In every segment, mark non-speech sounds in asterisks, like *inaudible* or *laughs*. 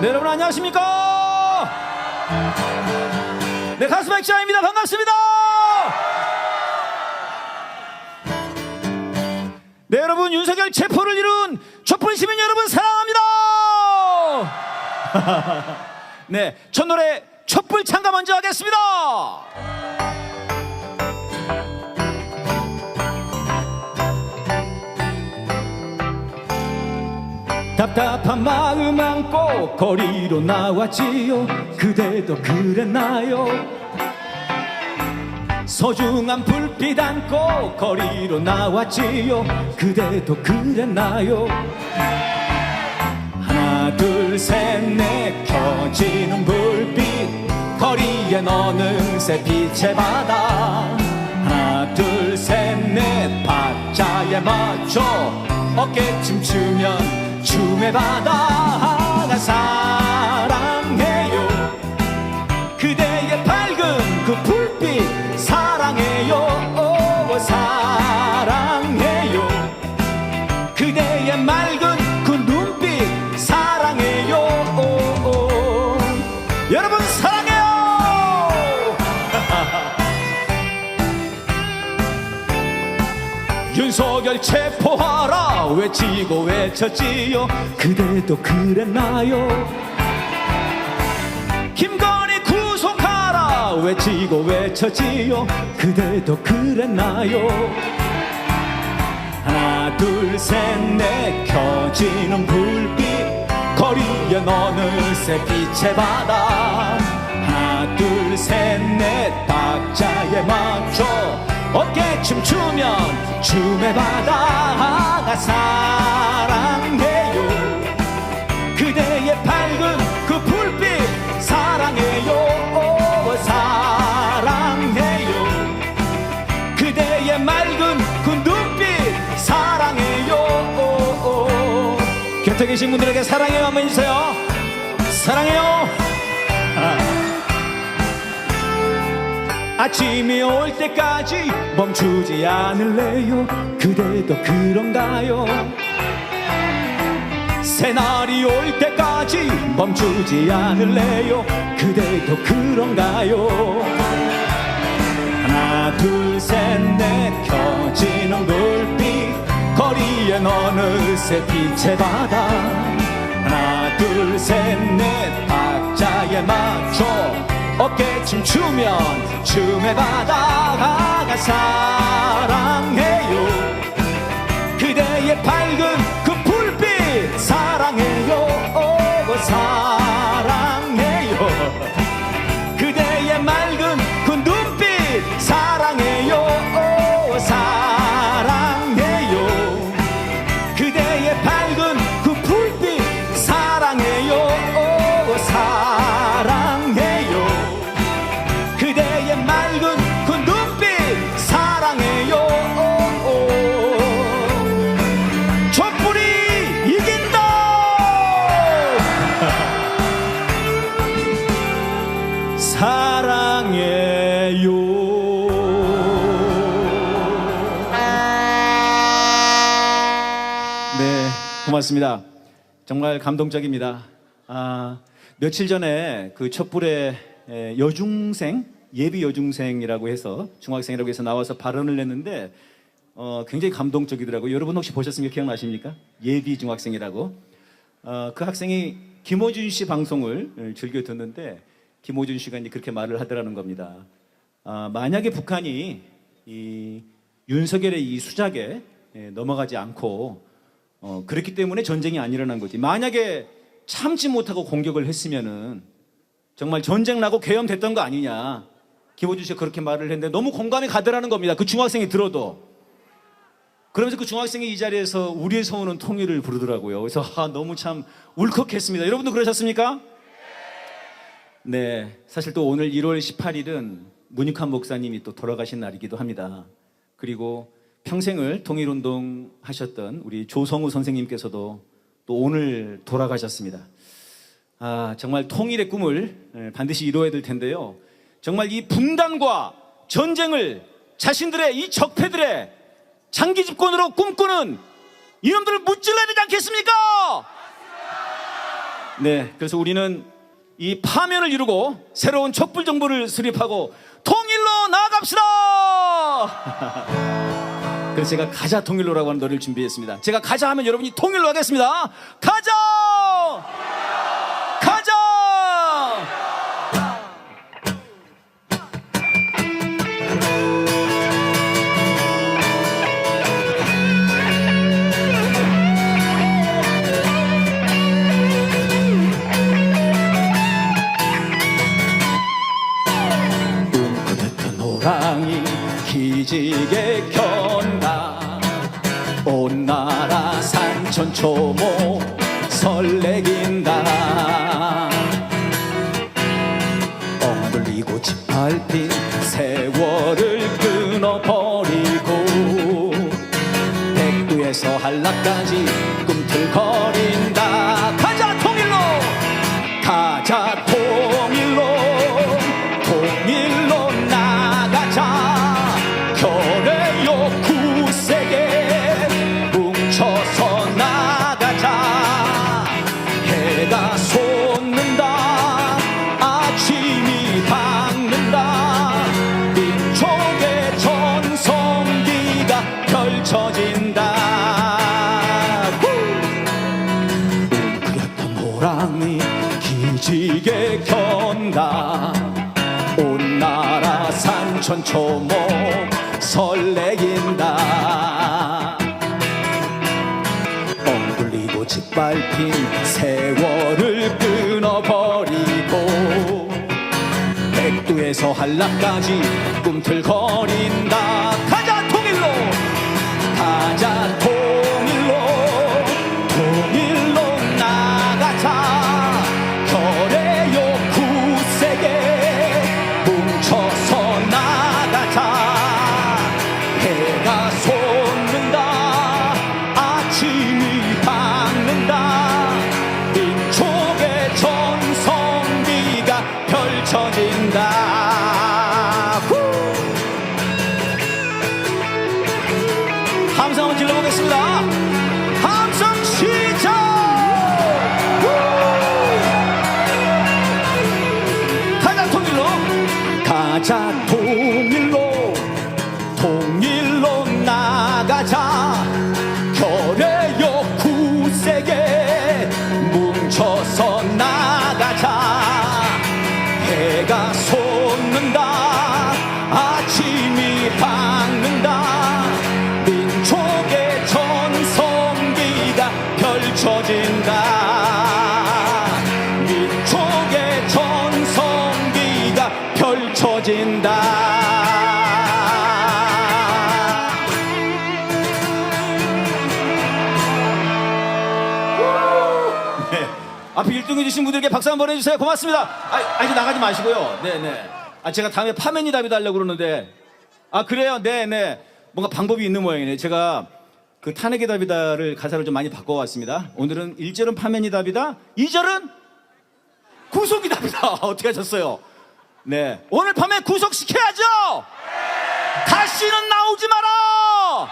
네, 여러분 안녕하십니까? 네, 가수 백지아입니다. 반갑습니다. 네, 여러분 윤석열 체포를 이룬 촛불 시민 여러분 사랑합니다. *laughs* 네, 첫 노래 촛불 참가 먼저 하겠습니다. 답답한 마음 안고 거리로 나왔지요. 그대도 그랬나요? 소중한 불빛 안고 거리로 나왔지요. 그대도 그랬나요? 하나 둘 셋 넷. 켜지는 불빛. 거리엔 어느새 빛의 바다. 하나 둘 셋 넷. 박자에 맞춰 어깨춤 추면 춤의 바다가 사랑해요. 그대의 밝은 그 불빛 사랑해요. 오, 사랑 윤석열 체포하라. 외치고 외쳤지요. 그대도 그랬나요? 김건희 구속하라. 외치고 외쳤지요. 그대도 그랬나요? 하나 둘 셋 넷. 켜지는 불빛. 거리에 어느새 빛의 바다 어깨 춤 추면 춤의 바다가 사랑해요. 그대의 밝은 그 불빛 사랑해요. 오, 사랑해요. 그대의 맑은 그 눈빛 사랑해요. 곁에 계신 분들에게 사랑해요. 한번 해주세요. 사랑해요 아침이 올 때까지 멈추지 않을래요? 그대도 그런가요? 새날이 올 때까지 멈추지 않을래요? 그대도 그런가요? 하나 둘 셋 넷 켜지는 불빛. 거리엔 어느새 빛의 바다. 하나 둘 셋넷 박자에 맞춰 어깨 춤 추면 춤의 바다가 사랑해 고맙습니다 정말 감동적입니다 아, 며칠 전에 그 촛불의 에, 여중생 예비 여중생이라고 해서 중학생이라고 해서 나와서 발언을 했는데 어, 굉장히 감동적이더라고요. 여러분 혹시 보셨습니까? 기억나십니까? 예비 중학생이라고. 어, 그 학생이 김호준 씨 방송을 어, 즐겨 듣는데 김호준 씨가 이제 그렇게 말을 하더라는 겁니다. 아, 만약에 북한이 이 윤석열의 이 수작에 예, 넘어가지 않고 어, 그렇기 때문에 전쟁이 안 일어난 거지. 만약에 참지 못하고 공격을 했으면은 정말 전쟁 나고 계엄됐던 거 아니냐. 김호준 씨가 그렇게 말을 했는데 너무 공감이 가더라는 겁니다. 그 중학생이 들어도. 그러면서 그 중학생이 이 자리에서 우리의 소원은 통일을 부르더라고요. 그래서 아, 너무 참 울컥했습니다. 여러분도 그러셨습니까? 네. 사실 또 오늘 1월 18일은 문익환 목사님이 또 돌아가신 날이기도 합니다. 그리고 평생을 통일운동 하셨던 우리 조성우 선생님께서도 또 오늘 돌아가셨습니다. 아, 정말 통일의 꿈을 예, 반드시 이루어야 될 텐데요. 정말 이 분단과 전쟁을 자신들의 이 적폐들의 장기 집권으로 꿈꾸는 이놈들을 무찔러야 되지 않겠습니까? 네, 그래서 우리는 이 파면을 이루고 새로운 촛불 정부를 수립하고 통일로 나아갑시다. *laughs* 그래서 제가 가자 통일로라고 하는 노래를 준비했습니다. 제가 가자 하면 여러분이 통일로 하겠습니다. 가자! 가자! 기지개 켠다 온 나라 산천초모 설레긴다. 엉들리고 짓밟힌 세월 호랑이 기지개 견다. 온 나라 산천 초목 설레긴다. 엉들리고 짓밟힌 세월을 끊어버리고 백두에서 한라까지 꿈틀거린다. 가자 통일로! 가자 통일로 함성 한번 질러보겠습니다. 앞에 1등 해주신 분들께 박수 한번 해주세요. 고맙습니다. 아, 아직 나가지 마시고요. 네네. 아, 제가 다음에 파면이 답이 달라고 그러는데. 아, 그래요? 네네. 뭔가 방법이 있는 모양이네. 제가 그 탄핵의 답이다를 가사를 좀 많이 바꿔왔습니다. 오늘은 1절은 파면이 답이다. 2절은 구속이 답이다. *laughs* 어떻게 하셨어요? 네. 오늘 밤에 구속시켜야죠! 다시는 나오지 마라!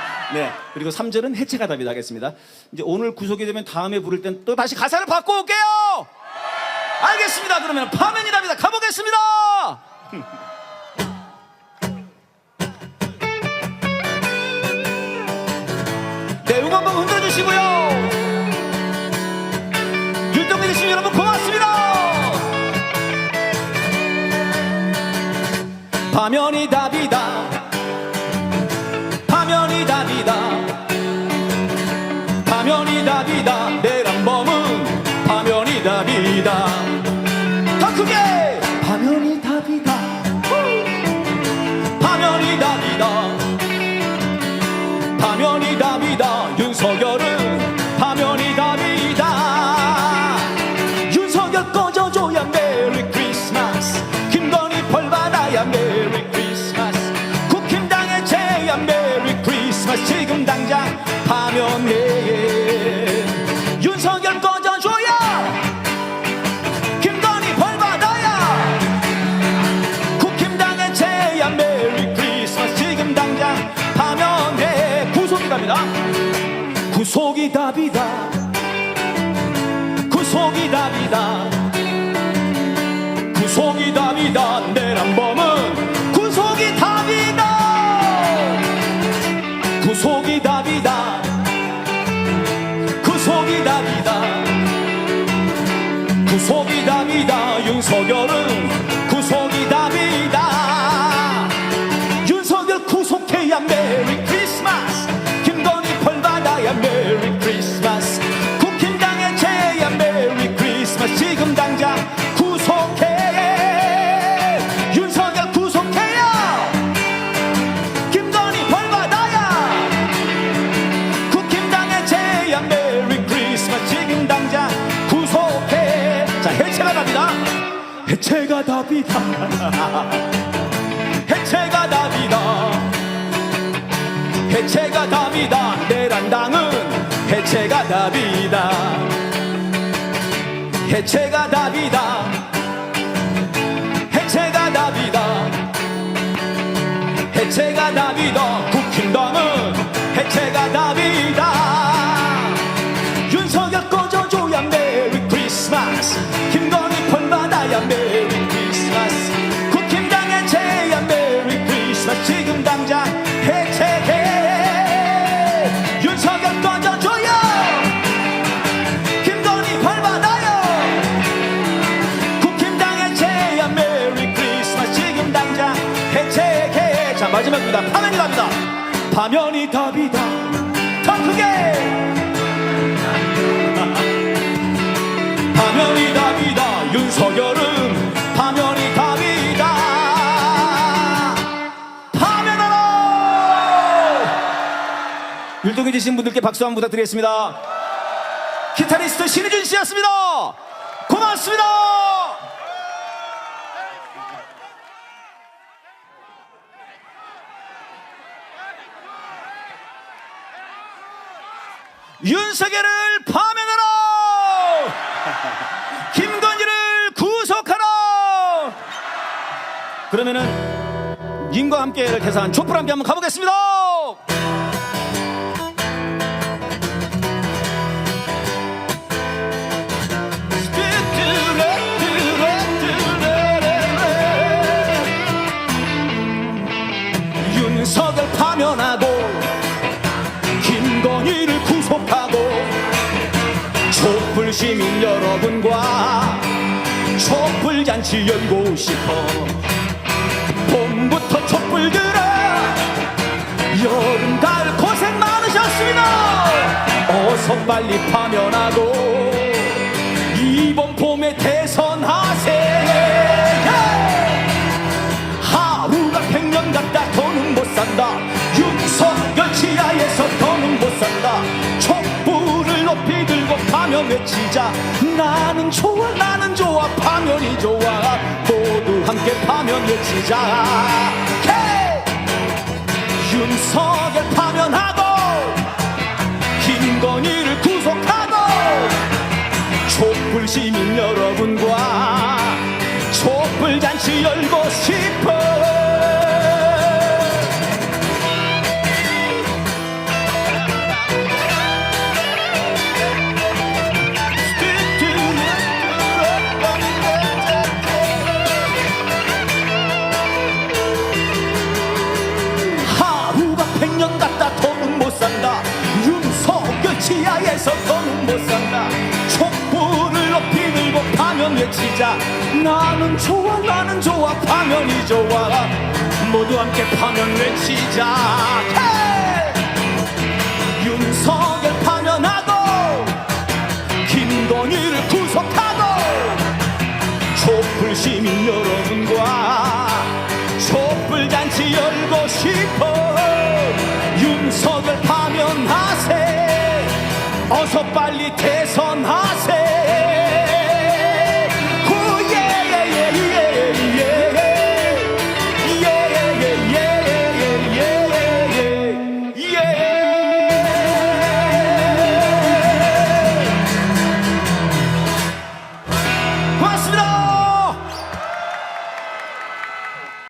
*laughs* 네. 그리고 3절은 해체가 답이다 하겠습니다. 이제 오늘 구속이 되면 다음에 부를 땐 또 다시 가사를 바꿔 올게요! 알겠습니다. 그러면 파면이 답이다. 가보겠습니다! *laughs* 네, 응원 한번 흔들어 주시고요. 율동해 주신 여러분 고맙습니다. 파면이 답 답이다. 더 크게 파면이 답이다. 후! 파면이 답이다. 파면이 답이다 윤석열은 파면이 답이다 윤석열 꺼져줘야 메리 크리스마스 김건희 벌 받아야 메리 크리스마스 국힘당에 제야 메리 크리스마스 지금 당장 파면해 윤석열 꺼 답이 *laughs* 해체가 답이다. 해체가 답이다. 해체가 답이다. 내란당은 해체가 답이다. 해체가 답이다. 해체가 답이다. 해체가 답이다. 국힘당은 해체가 답이다. 윤석열 꺼져줘야 메리 크리스마스 김건희 벌받아야 메리 자 마지막입니다 파면이 답이다. 파면이 답이다. 더 크게! *laughs* 파면이 답이다. 윤석열은 파면이 답이다. 파면하라 율동해 주신 분들께 박수 한번 부탁드리겠습니다. 기타리스트 신희준 씨였습니다. 고맙습니다 윤석열을 파면하라! *laughs* 김건희를 구속하라! 그러면은 님과 함께를 대사한 촛불 함께 한번 가보겠습니다. 시민 여러분과 촛불 잔치 열고 싶어. 봄부터 촛불들아 여름 가을 고생 많으셨습니다. 어서 빨리 파면하고 외치자 나는 좋아 나는 좋아. 파면이 좋아. 모두 함께 파면 외치자. 헤이! 윤석열 파면하고 김건희를 구속하고 촛불 시민 여러분과 촛불 잔치 열고 외치자. 나는 좋아 나는 좋아. 파면이 좋아. 모두 함께 파면 외치자. hey! 윤석열 파면하고 김건희를 구속하고 촛불 시민 여러분과 촛불 잔치 열고 싶어.